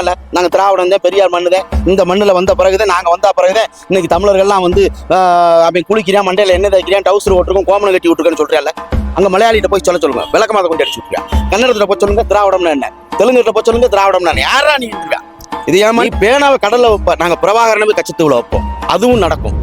சொல்றாங்கல்ல நாங்கள் திராவிடம் தான் பெரியார் மண்ணு தான் இந்த மண்ணுல வந்த பிறகுதான் நாங்க வந்த பிறகுதான் இன்னைக்கு தமிழர்கள்லாம் வந்து ஆஹ், அவன் குளிக்கிறான் என்ன தைக்கிறேன் டவுசர் ஓட்டுருக்கும் கோமனை கட்டி விட்டுருக்கேன்னு சொல்றியால அங்க மலையாளிகிட்ட போய் சொல்ல சொல்லுங்க. விளக்கமாத கொண்டு அடிச்சு விட்டுருக்கா கன்னடத்தில் போய் சொல்லுங்க திராவிடம்னா என்ன? தெலுங்குகிட்ட போய் சொல்லுங்க திராவிடம்னா யாரா நீ இது ஏமா பேனாவை கடல்ல வைப்ப நாங்க பிரபாகரனவே கச்சத்தூவில் வைப்போம். அதுவும் நடக்கும்.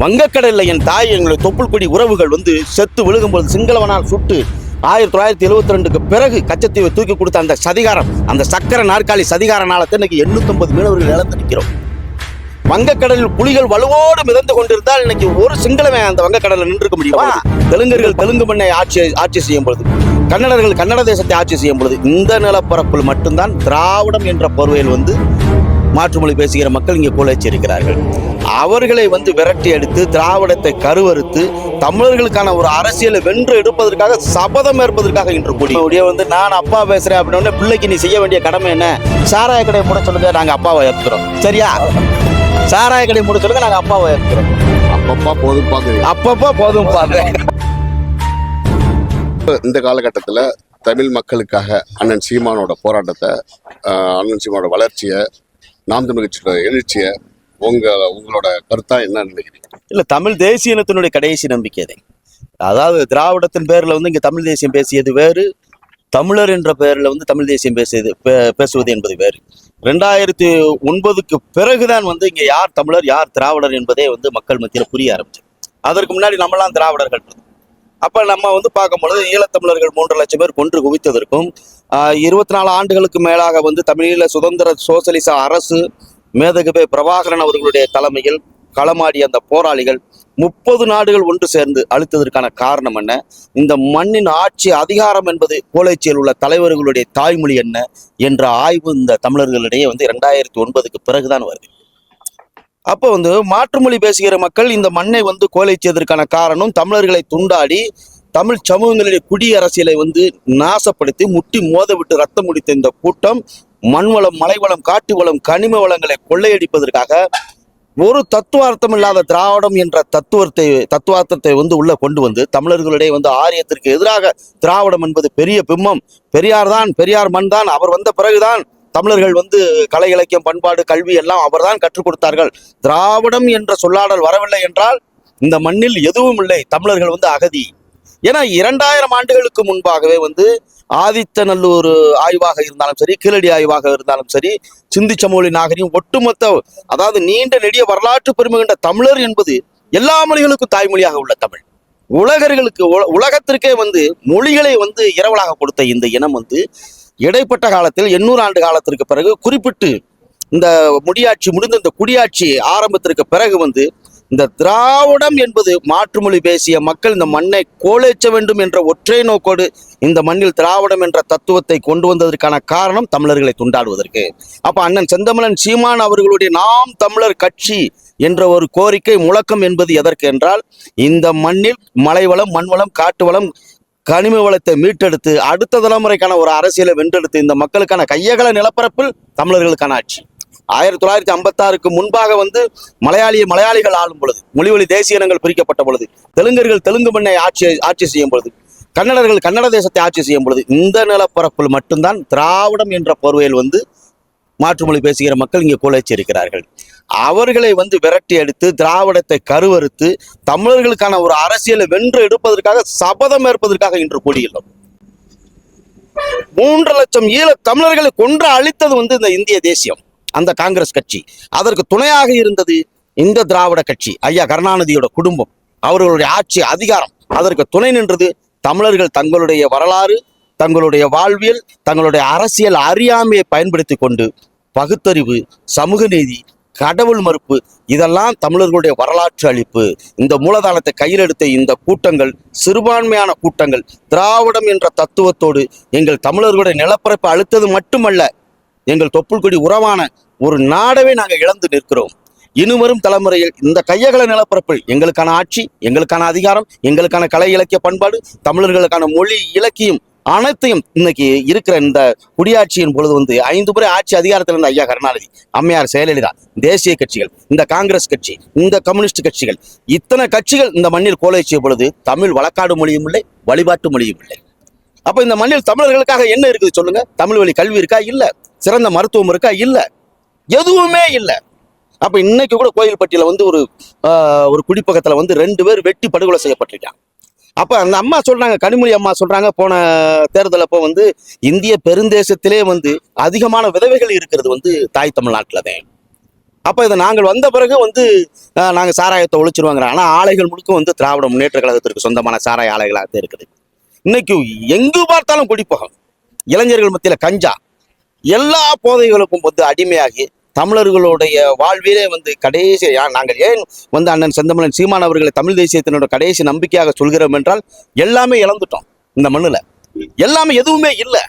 வங்கக்கடலில் என் தாய் எங்களுடைய தொப்புள்குடி உறவுகள் வந்து செத்து விழுகும்போது சிங்களவனால் சுட்டு ஆயிரத்தி தொள்ளாயிரத்தி எழுபத்தி ரெண்டுக்கு பிறகு கச்சத்தீவை தூக்கி கொடுத்த அந்த சதிகாரம் அந்த சக்கர நாற்காலி சதிகாரனால இன்னைக்கு எண்ணூத்தொன்பது மீனவர்கள் இழந்து நிற்கிறோம் வங்கக்கடலில் புலிகள் வலுவோடு மிதந்து கொண்டிருந்தால் இன்னைக்கு ஒரு சிங்களவன் அந்த வங்கக்கடலில் நின்றுக்க முடியுமா? தெலுங்கர்கள் தெலுங்கு மண்ணை ஆட்சி ஆட்சி செய்யும் பொழுது கன்னடர்கள் கன்னட தேசத்தை ஆட்சி செய்யும் பொழுது இந்த நிலப்பரப்பில் மட்டும்தான் திராவிடம் என்ற போர்வையில் வந்து மாற்றுமொழி பேசுகிற மக்கள் இங்கே கோலைச்சிருக்கிறார்கள் அவர்களை வந்து விரட்டி அடித்து திராவிடத்தை கருவறுத்து தமிழர்களுக்கான ஒரு அரசியலை வென்று எடுப்பதற்காக சபதம் ஏற்பதற்காக இன்று கூடி. அப்படியே வந்து நான் அப்பா பேசுறேன் அப்படின்னா பிள்ளைக்கு நீ செய்ய வேண்டிய கடமை என்ன? சாராய கடையை மூட சொல்லுங்க நாங்க அப்பாவை ஏற்கிறோம் சரியா? சாராய கடையை மூட சொல்லுங்க நாங்க அப்பாவை ஏற்கிறோம் அப்பப்பா போதும் பாக்குறீங்க அப்பப்போ போதும் பாருங்க இந்த காலகட்டத்தில் தமிழ் மக்களுக்காக அண்ணன் சீமானோட போராட்டத்தை அண்ணன் சீமானோட வளர்ச்சியை நாம் தமிழ் கட்சியோட எழுச்சியை உங்க உங்களோட கருத்தா என்ன நினைக்கிறீங்க? இல்ல தமிழ் தேசிய இனத்தினுடைய கடைசி நம்பிக்கை அது. அதாவது திராவிடத்தின் பேர்ல வந்து இங்க தமிழ் தேசியம் பேசியது வேறு தமிழர் என்ற பெயர்ல வந்து தமிழ் தேசியம் பேசியது பே- பேசுவது என்பது வேறு. ரெண்டாயிரத்தி ஒன்பதுக்கு பிறகுதான் வந்து இங்க யார் தமிழர் யார் திராவிடர் என்பதே வந்து மக்கள் மத்தியில புரிய ஆரம்பிச்சு அதற்கு முன்னாடி நம்மளாம் திராவிடர்கள் அப்ப நம்ம வந்து பார்க்கும் பொழுது ஈழத்தமிழர்கள் மூன்று லட்சம் பேர் கொன்று குவித்ததற்கும் இருபத்தி நாலு ஆண்டுகளுக்கு மேலாக வந்து தமிழீழ சுதந்திர சோசலிச அரசு மேதகுபே பிரபாகரன் அவர்களுடைய தலைமையில் களமாடிய அந்த போராளிகள் முப்பது நாடுகள் ஒன்று சேர்ந்து அழுத்ததற்கான காரணம் என்ன? இந்த மண்ணின் ஆட்சி அதிகாரம் என்பது கோலைச்சியில் உள்ள தலைவர்களுடைய தாய்மொழி என்ன? என்ற ஆய்வு இந்த தமிழர்களிடையே வந்து இரண்டாயிரத்தி ஒன்பதுக்கு பிறகுதான் வருது. அப்போ வந்து மாற்றுமொழி பேசுகிற மக்கள் இந்த மண்ணை வந்து கோலை செய்ததற்கான காரணம் தமிழர்களை துண்டாடி தமிழ் சமூகங்களுடைய குடியரசியலை வந்து நாசப்படுத்தி முட்டி மோத விட்டு ரத்தம் முடித்த இந்த கூட்டம் மண்வளம் மலைவளம் காட்டு வளம் கனிம வளங்களை கொள்ளையடிப்பதற்காக ஒரு தத்துவார்த்தம் இல்லாத திராவிடம் என்ற தத்துவத்தை தத்துவார்த்தத்தை வந்து உள்ள கொண்டு வந்து தமிழர்களிடையே வந்து ஆரியத்திற்கு எதிராக திராவிடம் என்பது பெரிய பிம்பம். பெரியார் தான் பெரியார் மண் தான் அவர் வந்த பிறகுதான் தமிழர்கள் வந்து கலை இலக்கியம் பண்பாடு கல்வி எல்லாம் அவர்தான் கற்றுக் கொடுத்தார்கள். திராவிடம் என்ற சொல்லாடல் வரவில்லை என்றால் இந்த மண்ணில் எதுவும் இல்லை. தமிழர்கள் வந்து அகதி. ஏன்னா இரண்டாயிரம் ஆண்டுகளுக்கு முன்பாகவே வந்து ஆதித்தநல்லூர் ஆய்வாக இருந்தாலும் சரி கீழடி ஆய்வாக இருந்தாலும் சரி சிந்திச்சமொழி நாகரிகம் ஒட்டுமொத்த அதாவது நீண்ட நெடிய வரலாற்று பெருமை கொண்ட தமிழர் என்பது எல்லா மொழிகளுக்கும் தாய்மொழியாக உள்ள தமிழ். உலகர்களுக்கு உல- உலகத்திற்கே வந்து மொழிகளை வந்து இரவலாக கொடுத்த இந்த இனம் வந்து இடைப்பட்ட காலத்தில் எண்ணூறு ஆண்டு காலத்திற்கு பிறகு குறிப்பிட்டு இந்த முடியாட்சி முடிந்த இந்த குடியாட்சி ஆரம்பத்திற்கு பிறகு வந்து இந்த திராவிடம் என்பது மாற்றுமொழி பேசிய மக்கள் இந்த மண்ணை கோலேச்ச வேண்டும் என்ற ஒற்றை நோக்கோடு இந்த மண்ணில் திராவிடம் என்ற தத்துவத்தை கொண்டு வந்ததற்கான காரணம் தமிழர்களை துண்டாடுவதற்கு. அப்ப அண்ணன் செந்தமிழன் சீமான் அவர்களுடைய நாம் தமிழர் கட்சி என்ற ஒரு கோரிக்கை முழக்கம் என்பது எதற்கு என்றால் இந்த மண்ணில் மலைவளம் மண்வளம் காட்டு வளம் கனிம வளத்தை மீட்டெடுத்து அடுத்த தலைமுறைக்கான ஒரு அரசியலை வென்றெடுத்து இந்த மக்களுக்கான கையகல நிலப்பரப்பில் தமிழர்களுக்கான ஆட்சி. ஆயிரத்தி தொள்ளாயிரத்தி ஐம்பத்தாறுக்கு முன்பாக வந்து மலையாளிய மலையாளிகள் ஆளும் பொழுது மொழிவழி தேசிய இனங்கள் பிரிக்கப்பட்ட பொழுது தெலுங்கர்கள் தெலுங்கு மண்ணை ஆட்சி ஆட்சி செய்யும் பொழுது கன்னடர்கள் கன்னட தேசத்தை ஆட்சி செய்யும் பொழுது இந்த நிலப்பரப்பில் மட்டும்தான் திராவிடம் என்ற பொறுவையில் வந்து மாற்றுமொழி பேசுகிற மக்கள் இங்கே குலைச்சிருக்கிறார்கள் அவர்களை வந்து விரட்டி அடித்து திராவிடத்தை கருவறுத்து தமிழர்களுக்கான ஒரு அரசியலை வென்று எடுப்பதற்காக சபதம் ஏற்பதற்காக இன்று கூடியுள்ளோம் மூன்று லட்சம் ஈழ தமிழர்களை கொன்று அழித்தது வந்து இந்த இந்திய தேசியம். அந்த காங்கிரஸ் கட்சி. அதற்கு துணையாக இருந்தது இந்த திராவிட கட்சி. ஐயா கருணாநிதியோட குடும்பம். அவர்களுடைய ஆட்சி அதிகாரம். அதற்கு துணை நின்றது தமிழர்கள் தங்களுடைய வரலாறு தங்களுடைய வாழ்வியல் தங்களுடைய அரசியல் அறியாமையை பயன்படுத்தி கொண்டு பகுத்தறிவு சமூக நீதி கடவுள் மறுப்பு இதெல்லாம் தமிழர்களுடைய வரலாற்று அழிப்பு. இந்த மூலதனத்தை கையில் எடுத்த இந்த கூட்டங்கள் சிறுபான்மையான கூட்டங்கள் திராவிடம் என்ற தத்துவத்தோடு எங்கள் தமிழர்களுடைய நிலப்பரப்பை அழுத்தது மட்டுமல்ல எங்கள் தொப்புள்கொடி உறவான ஒரு நாடவே நாங்கள் இழந்து நிற்கிறோம். இனிவரும் தலைமுறையில் இந்த கையகல நிலப்பரப்பில் எங்களுக்கான ஆட்சி எங்களுக்கான அதிகாரம் எங்களுக்கான கலை இலக்கிய பண்பாடு தமிழர்களுக்கான மொழி இலக்கியம் அனைத்தையும் இன்னைக்கு இருக்கிற இந்த குடியாட்சியின் பொழுது வந்து ஐந்து முறை ஆட்சி அதிகாரத்தில் இருந்த ஐயா கருணாநிதி அம்மையார் செயலலிதா தேசிய கட்சிகள் இந்த காங்கிரஸ் கட்சி இந்த கம்யூனிஸ்ட் கட்சிகள் இத்தனை கட்சிகள் இந்த மண்ணில் கோலைச்சிய பொழுது தமிழ் வழக்காடு மொழியும் இல்லை வழிபாட்டு மொழியும் இல்லை. அப்போ இந்த மண்ணில் தமிழர்களுக்காக என்ன இருக்குது சொல்லுங்க? தமிழ் வழி கல்வி இருக்கா? இல்லை. சிறந்த மருத்துவம் இருக்கா? இல்லை. எதுவுமே இல்லை. அப்போ இன்னைக்கு கூட கோயில்பட்டியில் வந்து ஒரு ஒரு குடிப்பக்கத்தில் வந்து ரெண்டு பேர் வெட்டி படுகொலை செய்யப்பட்டிருக்காங்க அப்போ அந்த அம்மா சொல்கிறாங்க கனிமொழி அம்மா சொல்கிறாங்க போன தேர்தல் அப்போ வந்து இந்திய பெருந்தேசத்திலே வந்து அதிகமான விதவைகள் இருக்கிறது வந்து தாய் தமிழ்நாட்டில் தான் அப்போ இதை நாங்கள் வந்த பிறகு வந்து நாங்கள் சாராயத்தை ஒழிச்சிருவாங்க ஆனால் ஆலைகள் முழுக்க வந்து திராவிட முன்னேற்ற கழகத்திற்கு சொந்தமான சாராய ஆலைகளாக தான் இருக்குது. இன்னைக்கு எங்கு பார்த்தாலும் குடிப்பகம். இளைஞர்கள் மத்தியில் கஞ்சா. எல்லா போதைகளுக்கும் வந்து அடிமையாகி தமிழர்களுடைய வாழ்விலே வந்து கடைசி நாங்கள் ஏன் வந்து அண்ணன் செந்தமலன் சீமான் அவர்களை தமிழ் தேசியத்தினோட கடைசி நம்பிக்கையாக சொல்கிறோம் என்றால் எல்லாமே இழந்துட்டோம் இந்த மண்ணுல. எல்லாமே எதுவுமே இல்லை.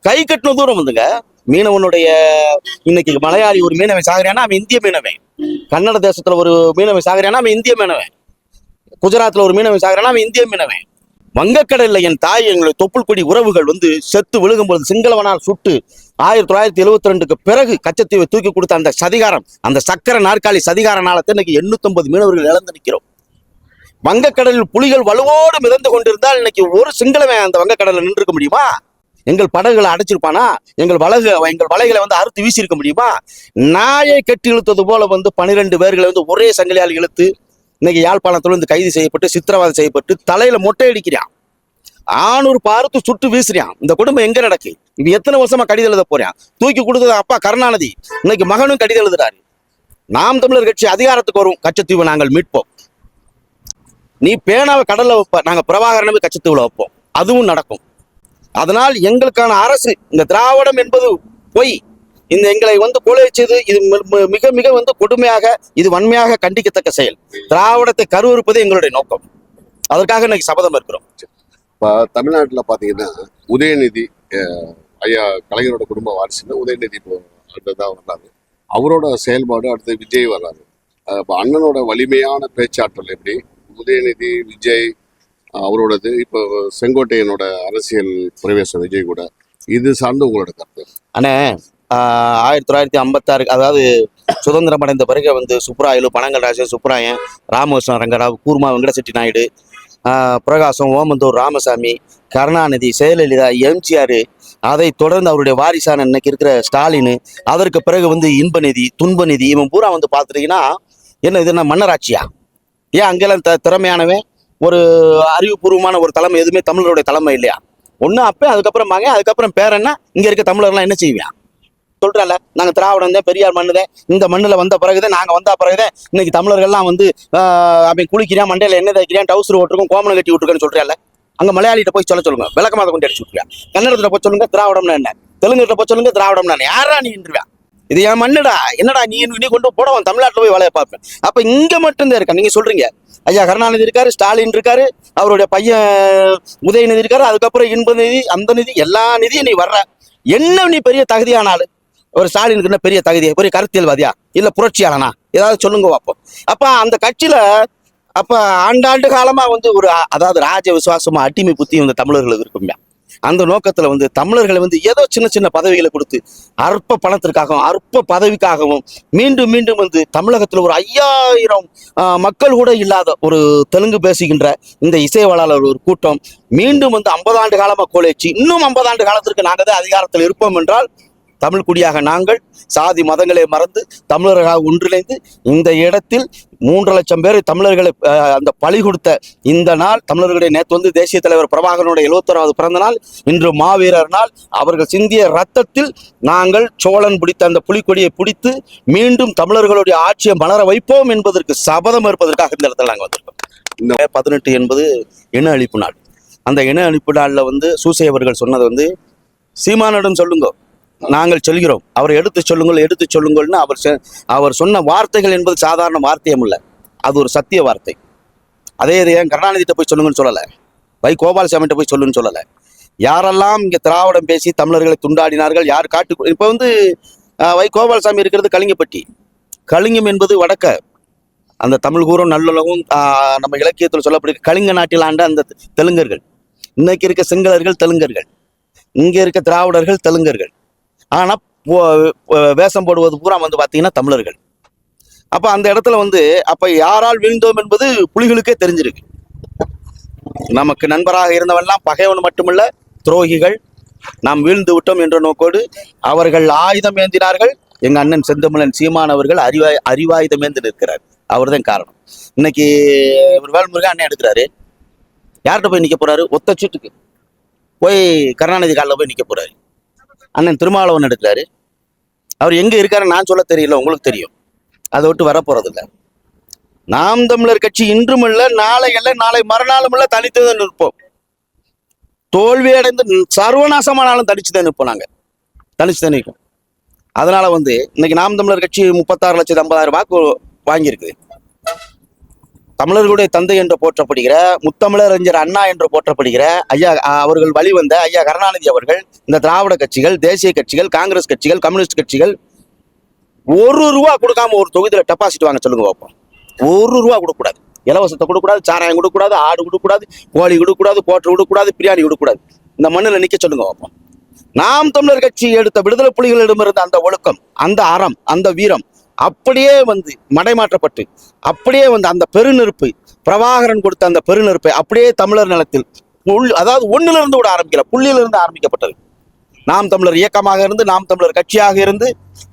கை கட்டின தூரம் வந்துங்க. மீனவனுடைய இன்னைக்கு மலையாளி ஒரு மீனவன் சாகுறானா? அவன் இந்திய மீனவன். கன்னட தேசத்துல ஒரு மீனவன் சாகுறானா? அவன் இந்திய மீனவன். குஜராத்ல ஒரு மீனவன் சாகுறானா? அவன் இந்திய மீனவன். வங்கக்கடலில் என் தாய் எங்களுடைய தொப்புள் கொடி உறவுகள் வந்து செத்து விழுகும்போது சிங்களவனால் சுட்டு ஆயிரத்தி தொள்ளாயிரத்தி எழுபத்தி ரெண்டுக்கு பிறகு கச்சத்தீவை தூக்கி கொடுத்த அந்த சதிகாரம் அந்த சக்கர நாற்காலி சதிகார நாளத்தை இன்னைக்கு எண்ணூத்தொன்பது மீனவர்கள் இழந்து நிற்கிறோம். வங்கக்கடலில் புலிகள் வலுவோடு மிதந்து கொண்டிருந்தால் இன்னைக்கு ஒரு சிங்களவன் அந்த வங்கக்கடலில் நின்றுக்க முடியுமா? எங்கள் படகுகளை அடைச்சிருப்பானா? எங்கள் வலகு எங்கள் வலைகளை வந்து அறுத்து வீசியிருக்க முடியுமா? நாயை கட்டி இழுத்தது போல வந்து பனிரெண்டு பேர்களை வந்து ஒரே சங்கிலியால் இழுத்து இன்னைக்கு யாழ்ப்பாணத்துல இருந்து கைது செய்யப்பட்டு சித்திரவதை செய்யப்பட்டு தலையில மொட்டை அடிக்கிறான் ஆணூர் பார்த்து சுட்டு வீசுறான் இந்த குடும்பம் எங்க நடக்கு? இவன் எத்தனை வருஷமா கடிதம் எழுத போறான்? தூக்கி கொடுத்தது அப்பா கருணாநிதி. இன்னைக்கு மகனும் கடிதம் எழுதுறாரு. நாம் தமிழர் கட்சி அதிகாரத்துக்கு வரும். கச்சத்தீவை நாங்கள் மீட்போம். நீ பேனாவை கடல்ல வைப்ப. நாங்க பிரபாகரனவே கச்சத்தீவுல வைப்போம். அதுவும் நடக்கும். அதனால் எங்களுக்கான அரசு இந்த திராவிடம் என்பது பொய் இந்த எங்களை வந்து கொலை செய்து இது மிக மிக வந்து கொடுமையாக இது வன்மையாக கண்டிக்கத்தக்க செயல். திராவிடத்தை கருவறுப்பது எங்களுடைய நோக்கம். அதற்காக இன்னைக்கு சபதம் இருக்கிறோம். இப்போ தமிழ்நாட்டில் பார்த்தீங்கன்னா உதயநிதி ஐயா கலைஞரோட குடும்ப வாரிசுல உதயநிதி இப்போ அடுத்ததாக வர்றாரு. அவரோட செயல்பாடு அடுத்து விஜய் வர்றாரு. இப்போ அண்ணனோட வலிமையான பேச்சாற்றல் எப்படி? உதயநிதி விஜய் அவரோடது இப்போ செங்கோட்டையனோட அரசியல் பிரவேசம் விஜய் கூட இது சார்ந்து உங்களோட கருத்து. அண்ணே ஆயிரத்தி தொள்ளாயிரத்தி ஐம்பத்தாறு அதாவது சுதந்திரம் அடைந்த பிறகு வந்து சுப்ராயலு பனங்கல்ராஜன் சுப்ராயன் ராமகிருஷ்ணன் ரங்கராவ் கூர்மா வெங்கடசெட்டி நாயுடு பிரகாசம் ஓமந்தூர் ராமசாமி கருணாநிதி ஜெயலலிதா எம்ஜிஆர் அதை தொடர்ந்து அவருடைய வாரிசான இன்னைக்கு இருக்கிற ஸ்டாலின் அதற்கு பிறகு வந்து இன்பநிதி துன்பநிதி இவன் பூரா வந்து பார்த்துட்டீங்கன்னா என்ன இது என்ன மன்னராட்சியா? ஏன் அங்கெல்லாம் த திறமையானவன்? ஒரு அறிவுபூர்வமான ஒரு தலைமை எதுவுமே தமிழருடைய தலைமை இல்லையா? ஒன்று அப்போ அதுக்கப்புறம் வாங்க அதுக்கப்புறம் பேரன்னா இங்கே இருக்க தமிழர்லாம் என்ன செய்வியான் சொல்கிறேன்ல நாங்கள் திராவிடம் தான் பெரியார் மண்ணுதான் இந்த மண்ணில் வந்த பிறகுதான் நாங்கள் வந்த பிறகுதான் இன்னைக்கு தமிழர்கள்லாம் வந்து அப்படி அவன் குளிக்கிறான் மண்டையில என்ன தைக்கிறான் டவுசர் ஓட்டுருக்கும் கோமணம் கட்டி விட்டுருக்கேன்னு சொல்கிறேன்ல அங்கே மலையாளிகிட்ட போய் சொல்ல சொல்லுங்க. விளக்கமாக கொண்டு அடிச்சு விட்டுருவேன் கன்னடத்தில் போய் சொல்லுங்க திராவிடம்னா என்ன? தெலுங்குகிட்ட போய் சொல்லுங்க திராவிடம்னா என்ன? யாரா நீ நின்றுவேன் இது என் மண்ணுடா. என்னடா நீ நீ கொண்டு போடவன் தமிழ்நாட்டில் போய் வேலையை பார்ப்பேன். அப்போ இங்கே மட்டும்தான் இருக்கேன் நீங்கள் சொல்கிறீங்க ஐயா கருணாநிதி இருக்காரு ஸ்டாலின் இருக்காரு அவருடைய பையன் உதயநிதி இருக்காரு அதுக்கப்புறம் இன்ப நிதி அந்த நிதி எல்லா நிதியும் நீ வர்ற. என்ன நீ பெரிய தகுதியான ஆளு? ஒரு ஸ்டாலினுக்கு என்ன பெரிய தகுதி பெரிய கருத்தியல்வாதியா? இல்லை புரட்சியாளனா? ஏதாவது சொல்லுங்க பார்ப்போம் அப்ப அந்த கட்சியில அப்ப ஆண்டாண்டு காலமா வந்து ஒரு அதாவது ராஜ விசுவாசமாக அடிமை புத்தி வந்து தமிழர்களுக்கு இருக்கும்யா அந்த நோக்கத்துல வந்து தமிழர்களை வந்து ஏதோ சின்ன சின்ன பதவிகளை கொடுத்து அற்ப பணத்திற்காகவும் அற்ப பதவிக்காகவும் மீண்டும் மீண்டும் வந்து தமிழகத்துல ஒரு ஐயாயிரம் ஆஹ், மக்கள் கூட இல்லாத ஒரு தெலுங்கு பேசுகின்ற இந்த இசைவாளர் ஒரு கூட்டம் மீண்டும் வந்து ஐம்பது ஆண்டு காலமா கோலேச்சு இன்னும் ஐம்பது ஆண்டு காலத்திற்கு நாங்கள் தான் அதிகாரத்தில் இருப்போம் என்றால் தமிழ் குடியாக நாங்கள் சாதி மதங்களை மறந்து தமிழர்களாக ஒன்றிணைந்து இந்த இடத்தில் மூன்று லட்சம் பேர் தமிழர்களை அந்த பழி கொடுத்த இந்த நாள் தமிழர்களுடைய நேற்று வந்து தேசிய தலைவர் பிரபாகரனுடைய எழுபத்தோராவது பிறந்த நாள். இன்று மாவீரர் நாள். அவர்கள் சிந்திய ரத்தத்தில் நாங்கள் சோழன் பிடித்த அந்த புலிக்கொடியை பிடித்து மீண்டும் தமிழர்களுடைய ஆட்சியை மலர வைப்போம் என்பதற்கு சபதம் இருப்பதற்காக இந்த இடத்துல நாங்கள் வந்திருக்கோம். இந்த பதினெட்டு என்பது இன அழிப்பு நாள். அந்த இன அழிப்பு நாளில் வந்து சூசை அவர்கள் சொன்னது வந்து சீமானிடம் சொல்லுங்க. நாங்கள் சொல்கிறோம். அவர் எடுத்து சொல்லுங்கள் எடுத்து சொல்லுங்கள்னு அவர் அவர் சொன்ன வார்த்தைகள் என்பது சாதாரண வார்த்தையும் இல்லை. அது ஒரு சத்திய வார்த்தை. அதே இது ஏன் கருணாநிதிட்ட போய் சொல்லுங்கன்னு சொல்லலை? வை கோபாலசாமிகிட்ட போய் சொல்லுன்னு சொல்லலை. யாரெல்லாம் இங்கே திராவிடம் பேசி தமிழர்களை துண்டாடினார்கள் யார் காட்டு இப்போ வந்து ஆஹ், வை கோபாலசாமி இருக்கிறது கலிங்கப்பட்டி. கலிங்கம் என்பது வடக்க. அந்த தமிழ் கூறும் நல்லுலகும் ஆஹ், நம்ம இலக்கியத்தில் சொல்லப்படுகிற கலிங்க நாட்டில் ஆண்ட அந்த தெலுங்கர்கள். இன்னைக்கு இருக்க சிங்களர்கள் தெலுங்கர்கள். இங்கே இருக்க திராவிடர்கள் தெலுங்கர்கள். ஆனால் வேஷம் போடுவது பூரா வந்து பார்த்தீங்கன்னா தமிழர்கள். அப்போ அந்த இடத்துல வந்து அப்போ யாரால் வீழ்ந்தோம் என்பது புலிகளுக்கே தெரிஞ்சிருக்கு. நமக்கு நண்பராக இருந்தவெல்லாம் பகைவன் மட்டுமல்ல துரோகிகள். நாம் வீழ்ந்து விட்டோம் என்ற நோக்கோடு அவர்கள் ஆயுதம் ஏந்தினார்கள். எங்கள் அண்ணன் செந்தமிழன் சீமான் அவர்கள் அறிவாய் அறிவாயுதம் ஏந்தி நிற்கிறார் அவர்தான் காரணம். இன்னைக்கு இவர் வேல்முருகன் அண்ணன் எடுக்கிறாரு. யார்கிட்ட போய் நிற்க போறாரு? ஒத்த சீட்டுக்கு. போய் கருணாநிதி காலில் போய் நிற்க போறாரு. அண்ணன் திருமாவளவன் எடுக்கிறாரு. அவர் எங்கே இருக்காருன்னு நான் சொல்ல தெரியல உங்களுக்கு தெரியும். அதை விட்டு வரப்போறதில்ல. நாம் தமிழர் கட்சி இன்றும் இல்லை நாளை அல்ல நாளை மறுநாளும் இல்லை தனித்து தான் நிற்போம். தோல்வி அடைந்து சர்வநாசமானாலும் தனிச்சு தான் நிற்போம் நாங்கள் தனிச்சு தான் நிற்போம். அதனால வந்து இன்னைக்கு நாம் தமிழர் கட்சி முப்பத்தாறு லட்சத்து ஐம்பதாயிரம் வாக்கு வாங்கியிருக்குது தமிழர்களுடைய தந்தை என்று போற்றப்படுகிற முத்தமிழர் அறிஞர் அண்ணா என்று போற்றப்படுகிற ஐயா அவர்கள் வழிவந்த ஐயா கருணாநிதி அவர்கள் இந்த திராவிட கட்சிகள் தேசிய கட்சிகள் காங்கிரஸ் கட்சிகள் கம்யூனிஸ்ட் கட்சிகள் ஒரு ரூபா கொடுக்காம ஒரு தொகுதியில் டெபாசிட் வாங்க சொல்லுங்க பார்ப்போம் ஒரு ரூபா கொடுக்கூடாது இலவசத்தை கொடுக்கூடாது சாராயம் கொடுக்கக்கூடாது ஆடு கொடுக்கூடாது கோழி கொடுக்கூடாது போட்டு கொடுக்கூடாது பிரியாணி கொடுக்கூடாது இந்த மண்ணில் நிற்க சொல்லுங்க பார்ப்போம் நாம் தமிழர் கட்சி எடுத்த விடுதலை புலிகளிடம் இருந்த அந்த ஒழுக்கம் அந்த அறம் அந்த வீரம் அப்படியே வந்து மடைமாற்றப்பட்டு அப்படியே வந்து அந்த பெருநெருப்பு பிரபாகரன் கொடுத்த அந்த பெருநெருப்பை அப்படியே தமிழர் நிலத்தில் உள் அதாவது ஒன்றிலிருந்து கூட ஆரம்பிக்கல புள்ளியிலிருந்து ஆரம்பிக்கப்பட்டது. நாம் தமிழர் இயக்கமாக இருந்து நாம் தமிழர் கட்சியாக இருந்து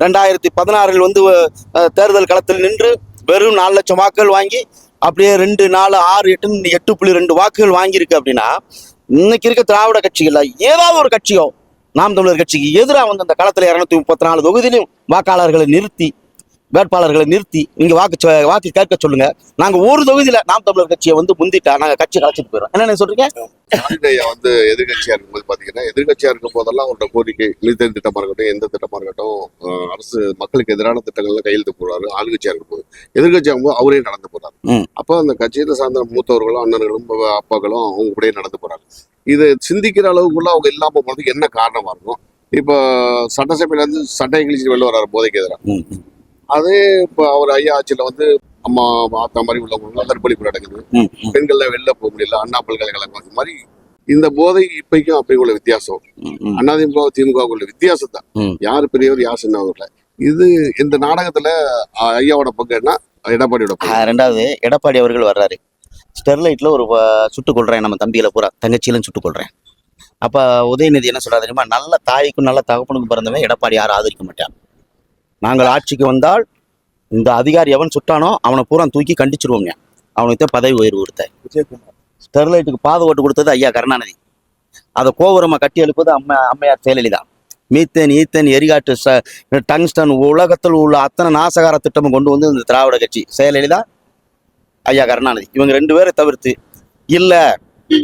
ரெண்டாயிரத்தி பதினாறில் வந்து தேர்தல் களத்தில் நின்று வெறும் நாலு லட்சம் வாக்குகள் வாங்கி அப்படியே ரெண்டு நாலு ஆறு எட்டு எட்டு புள்ளி ரெண்டு வாக்குகள் வாங்கியிருக்கு அப்படின்னா இன்னைக்கு இருக்க திராவிட கட்சிகள்ல ஏதாவது ஒரு கட்சியோ நாம் தமிழர் கட்சிக்கு எதிராக வந்து அந்த களத்தில் இரநூத்தி முப்பத்தி நாலு தொகுதியிலும் வாக்காளர்களை நிறுத்தி வேட்பாளர்களை நிறுத்தி நீங்க வாக்கு வாக்கு கேட்க சொல்லுங்க. நாங்க ஒரு தொகுதியில நாம் தமிழர் கட்சியை வந்து முந்திட்டா நாங்க கட்சி கலைச்சிட்டு போயிடும் என்ன சொல்றீங்க? வந்து எதிர்கட்சியா இருக்கும்போது பாத்தீங்கன்னா எதிர்கட்சியா இருக்கும் போதெல்லாம் அவரோட கோரிக்கை நீர்த்தேன் திட்டமா இருக்கட்டும் எந்த திட்டமா இருக்கட்டும் அரசு மக்களுக்கு எதிரான திட்டங்கள்ல கையெழுத்து போடுறாரு ஆளுங்கட்சியா இருக்கும்போது எதிர்கட்சியா இருக்கும்போது அவரே நடந்து போறாரு. அப்போ அந்த கட்சியில சார்ந்த மூத்தவர்களும் அண்ணன்களும் அப்பாக்களும் அவங்க கூடயே நடந்து போறாங்க. இதை சிந்திக்கிற அளவுக்குள்ள அவங்க இல்லாம போறதுக்கு என்ன காரணமா இருக்கும்? இப்போ சட்டசபையில இருந்து சட்டை கிழிச்சு வெளில வர்றாரு போதைக்கு எதிராக அதே இப்போ அவர் ஐயா ஆட்சியில வந்து அம்மா ஆத்தா மாதிரி உள்ளவங்க தற்பொழிப்பு நடக்குது. ம், ம், பெண்கள்ல வெளில போக முடியல அண்ணா பல்கலைக்கழகம் அது மாதிரி இந்த போதை இப்பைக்கும் அப்பையும் உள்ள வித்தியாசம். அதிமுக திமுக உள்ள வித்தியாசம் தான். யார் பெரியவர் யார் சின்னவர் இது இந்த நாடகத்துல ஐயாவோட பங்கு என்ன? எடப்பாடியோட ரெண்டாவது எடப்பாடி அவர்கள் வர்றாரு. ஸ்டெர்லைட்ல ஒரு சுட்டுக் கொள்றேன் நம்ம தம்பிகளை பூரா தங்கச்சியிலும் சுட்டுக் கொள்றேன் அப்ப உதயநிதி என்ன சொல்றாரு தெரியுமா? நல்ல தாய்க்கும் நல்ல தகப்பனுக்கும் பிறந்தவன் எடப்பாடி யாரும் ஆதரிக்க மாட்டான். நாங்கள் ஆட்சிக்கு வந்தால் இந்த அதிகாரி எவன் சுட்டானோ அவனை பூரா தூக்கி கண்டிச்சிருவோங்க அவனுக்கு தான் பதவி உயர்வு கொடுத்த ஸ்டெர்லைட்டுக்கு பாதை ஓட்டு கொடுத்தது ஐயா கருணாநிதி. அதை கோபுரமா கட்டி எழுப்பது அம்மா அம்மையார் ஜெயலலிதா மீத்தேன் ஈத்தேன் எரிகாட்டு ச டங்ஸ்டன் உலகத்தில் உள்ள அத்தனை நாசகார திட்டமும் கொண்டு வந்து இந்த திராவிட கட்சி ஜெயலலிதா ஐயா கருணாநிதி. இவங்க ரெண்டு பேரை தவிர்த்து இல்ல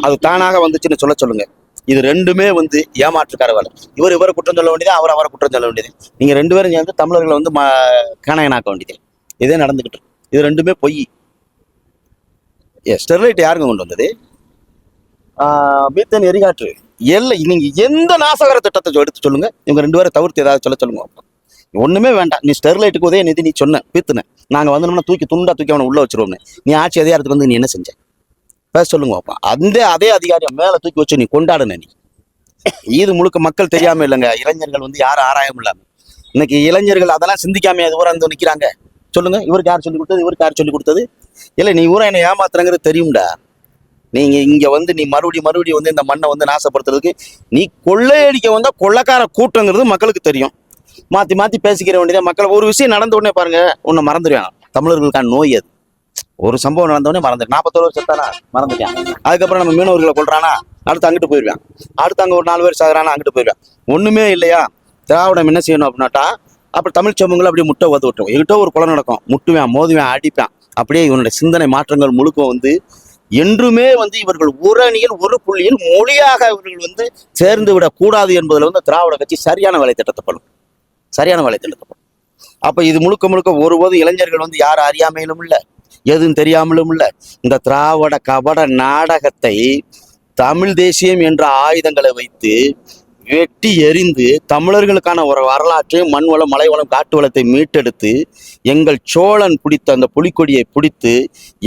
அது தானாக வந்துச்சுன்னு சொல்ல சொல்லுங்க. இது ரெண்டுமே வந்து ஏமாற்றுக்கார வேலை. இவர் இவரை குற்றம் சொல்ல வேண்டியது அவர் அவரை குற்றம் சொல்ல வேண்டியது. நீங்கள் ரெண்டு பேரும் சேர்ந்து தமிழர்களை வந்து ம காணாயனாக்க வேண்டியது. இதே நடந்துகிட்டு இது ரெண்டுமே பொய். ஏ ஸ்டெர்லைட் யாருங்க கொண்டு வந்தது? மீத்தன் எரிகாற்று. எல்லை நீங்கள் எந்த நாசகர திட்டத்தை எடுத்து சொல்லுங்க. இவங்க ரெண்டு பேரை தவிர்த்து ஏதாவது சொல்ல சொல்லுங்க. ஒன்றுமே வேண்டாம். நீ ஸ்டெர்லைட்டுக்கு உதய நிதி நீ சொன்ன பீத்துன. நாங்கள் வந்தோம்னா தூக்கி துண்டா தூக்கி அவனை உள்ளே வச்சிருவோம்னு. நீ ஆட்சி அதிகாரத்துக்கு வந்து நீ என்ன செஞ்ச? பேச சொல்லுங்க பார்ப்போம் அந்த அதே அதிகாரியை மேல தூக்கி வச்சு நீ கொண்டாடுன நீ. இது முழுக்க மக்கள் தெரியாம இல்லைங்க. இளைஞர்கள் வந்து யாரும் ஆராயம் இல்லாமல் இன்னைக்கு இளைஞர்கள் அதெல்லாம் சிந்திக்காம அது ஊரா வந்து நிக்கிறாங்க. சொல்லுங்க. இவருக்கு யார் சொல்லி கொடுத்தது? இவருக்கு யார் சொல்லி கொடுத்தது? இல்ல நீ ஊரா என்ன ஏமாத்துறங்கிறது தெரியும்டா. நீங்க இங்க வந்து நீ மறுபடியும் மறுபடியும் வந்து இந்த மண்ணை வந்து நாசப்படுத்துறதுக்கு நீ கொள்ளையடிக்க வந்தால் கொள்ளைக்கார கூட்டங்கிறது மக்களுக்கு தெரியும். மாத்தி மாத்தி பேசிக்கிற வேண்டியதா மக்கள். ஒரு விஷயம் நடந்த உடனே பாருங்க. உன்னை மறந்துடுவாங்க தமிழர்களுக்கான நோய் அது. ஒரு சம்பவம் நடந்தவொடனே உடனே நாற்பத்தோரு வருஷம் தானே? மறந்துட்டான். அதுக்கப்புறம் நம்ம மீனவர்களை கொள்றானா அடுத்து அங்கிட்டு போயிடுவேன் அடுத்து அங்க ஒரு நாலு பேர் சாகுறானா? அங்கிட்டு போயிடுவேன் ஒன்றுமே இல்லையா? திராவிடம் என்ன செய்யணும் அப்படின்னாட்டா அப்புறம் தமிழ் சமூகங்களை அப்படியே முட்டை வந்து விட்டுரும். எங்கிட்ட ஒரு குலம் நடக்கும். முட்டுவேன் மோதுவேன் அடிப்பேன். அப்படியே இவனுடைய சிந்தனை மாற்றங்கள் முழுக்க வந்து என்றுமே வந்து இவர்கள் ஒரு அணியில் ஒரு புள்ளியில் மொழியாக இவர்கள் வந்து சேர்ந்து விடக்கூடாது என்பதில் வந்து திராவிட கட்சி சரியான வேலை திட்டத்தை பண்ணும். சரியான வேலை திட்டத்தை பண்ணும். இது முழுக்க முழுக்க ஒருபோதும் இளைஞர்கள் வந்து யார் அறியாமையிலும் இல்லை. எதுவும் தெரியாமலும் இல்லை. இந்த திராவிட கபட நாடகத்தை தமிழ் தேசியம் என்ற ஆயுதங்களை வைத்து வெட்டி எறிந்து தமிழர்களுக்கான ஒரு வரலாற்று மண்வளம் மலைவளம் காட்டு வளத்தை மீட்டெடுத்து எங்கள் சோழன் பிடித்த அந்த புலிக்கொடியை பிடித்து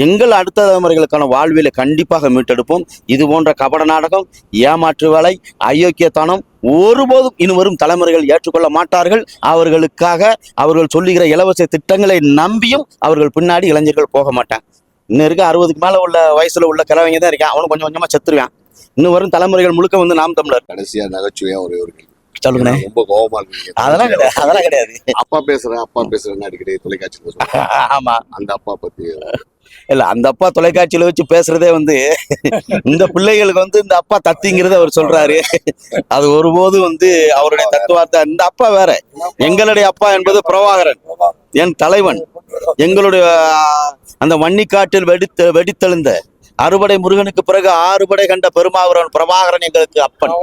எங்கள் அடுத்த தலைமுறைகளுக்கான வாழ்வியலை கண்டிப்பாக மீட்டெடுப்போம். இது போன்ற கபட நாடகம் ஏமாற்று வேலை அயோக்கியத்தனம் ஒருபோதும் இனி வரும் தலைமுறைகள் ஏற்றுக்கொள்ள மாட்டார்கள். அவர்களுக்காக அவர்கள் சொல்லுகிற இலவச திட்டங்களை நம்பியும் அவர்கள் பின்னாடி இளைஞர்கள் போக மாட்டாங்க. இன்னும் இருக்க அறுபதுக்கு மேலே உள்ள வயசில் உள்ள கிழவங்க தான் இருக்கான் அவனும் கொஞ்சம் கொஞ்சமாக செத்துருவான். இன்னும் வரும் தலைமுறைகள் முழுக்க வந்து நாம் தமிழர். கடைசியா நகைச்சுவையா ஒரே ஒரு ரொம்ப இருக்கீங்க. அதெல்லாம் கிடையாது அதெல்லாம் கிடையாது. அப்பா பேசுறேன் அப்பா பேசுறேன்னு அடிக்கடி தொலைக்காட்சியில் சொல்றேன் ஆமா. அந்த அப்பா பத்தி. இல்ல அந்த அப்பா தொலைக்காட்சியில வச்சு பேசுறதே வந்து இந்த பிள்ளைகளுக்கு வந்து இந்த அப்பா தத்திங்கிறத அவர் சொல்றாரு. அது ஒருபோதும் வந்து அவருடைய தத்துவார்த்தை இந்த அப்பா வேற. எங்களுடைய அப்பா என்பது பிரபாகரன். என் தலைவன். எங்களுடைய அந்த வன்னிக்காட்டில் வெடித்த வெடித்தெழுந்த அறுபடை முருகனுக்கு பிறகு ஆறுபடை கண்ட பெருமாவரன் பிரபாகரன் எங்களுக்கு அப்பன்.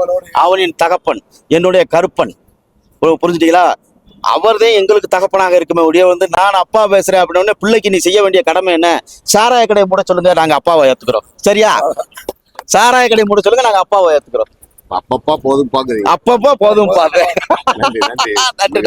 அவனின் தகப்பன். என்னுடைய கருப்பன். புரிஞ்சுட்டீங்களா? அவர்தான் எங்களுக்கு தகப்பனாக இருக்குமே ஒழிய வந்து நான் அப்பா பேசுறேன் அப்படின்னு பிள்ளைக்கு நீ செய்ய வேண்டிய கடமை என்ன? சாராய கடையை மூட சொல்லுங்க நாங்க அப்பாவை ஏத்துக்கிறோம். சரியா? சாராய கடையை மூட சொல்லுங்க நாங்க அப்பாவை ஏத்துக்கிறோம். அப்பப்பா போதும் பாக்குறீங்க அப்பப்போ போதும் நன்றி.